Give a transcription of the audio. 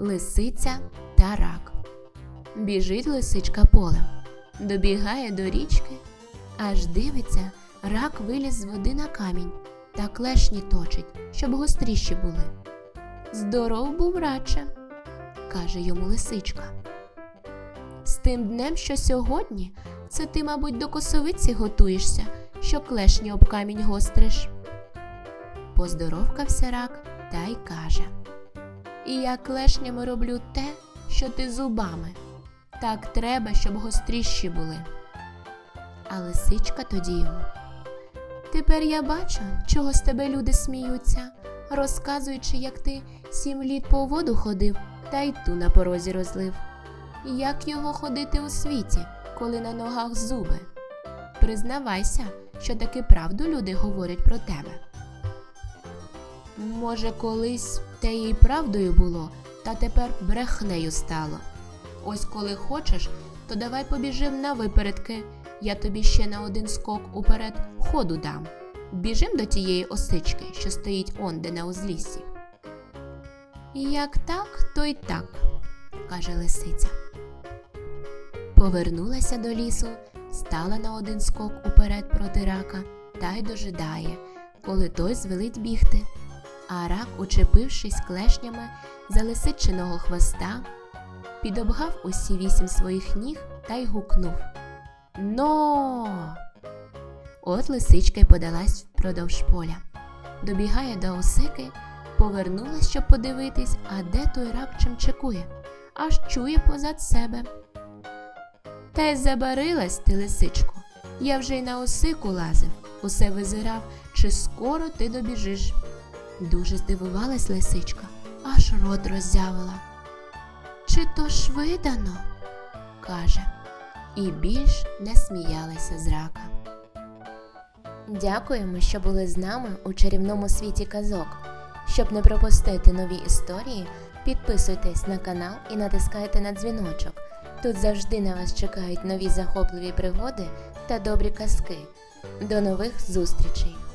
Лисиця та рак. Біжить лисичка полем, добігає до річки, аж дивиться, рак виліз з води на камінь та клешні точить, щоб гостріші були. Здоров був радше, каже йому лисичка. З тим днем, що сьогодні, це ти, мабуть, до косовиці готуєшся, що клешні об камінь гостриш. Поздоровкався рак та й каже. І я клешнями роблю те, що ти зубами. Так треба, щоб гостріші були. А лисичка тоді йому. Тепер я бачу, чого з тебе люди сміються, розказуючи, як ти сім літ по воду ходив та й ту на порозі розлив. Як його ходити у світі, коли на ногах зуби? Признавайся, що таки правду люди говорять про тебе. Може, колись те їй правдою було, та тепер брехнею стало. Ось коли хочеш, то давай побіжим на випередки. Я тобі ще на один скок уперед ходу дам. Біжим до тієї осички, що стоїть онде на узліссі. Як так, то й так, каже лисиця. Повернулася до лісу, стала на один скок уперед проти рака та й дожидає, коли той звелить бігти. А рак, учепившись клешнями за лисичиного хвоста, підобгав усі вісім своїх ніг та й гукнув Но. От лисичка й подалась впродовж поля. Добігає до осики, повернулась, щоб подивитись, а де той рак чимчикує, аж чує позад себе. Та й забарилась ти, лисичко. Я вже й на осику лазив, усе визирав, чи скоро ти добіжиш. Дуже здивувалась лисичка, аж рот роззявила. Чи то ж видано? каже, і більш не сміялася з рака. Дякуємо, що були з нами у чарівному світі казок. Щоб не пропустити нові історії, підписуйтесь на канал і натискайте на дзвіночок. Тут завжди на вас чекають нові захопливі пригоди та добрі казки. До нових зустрічей!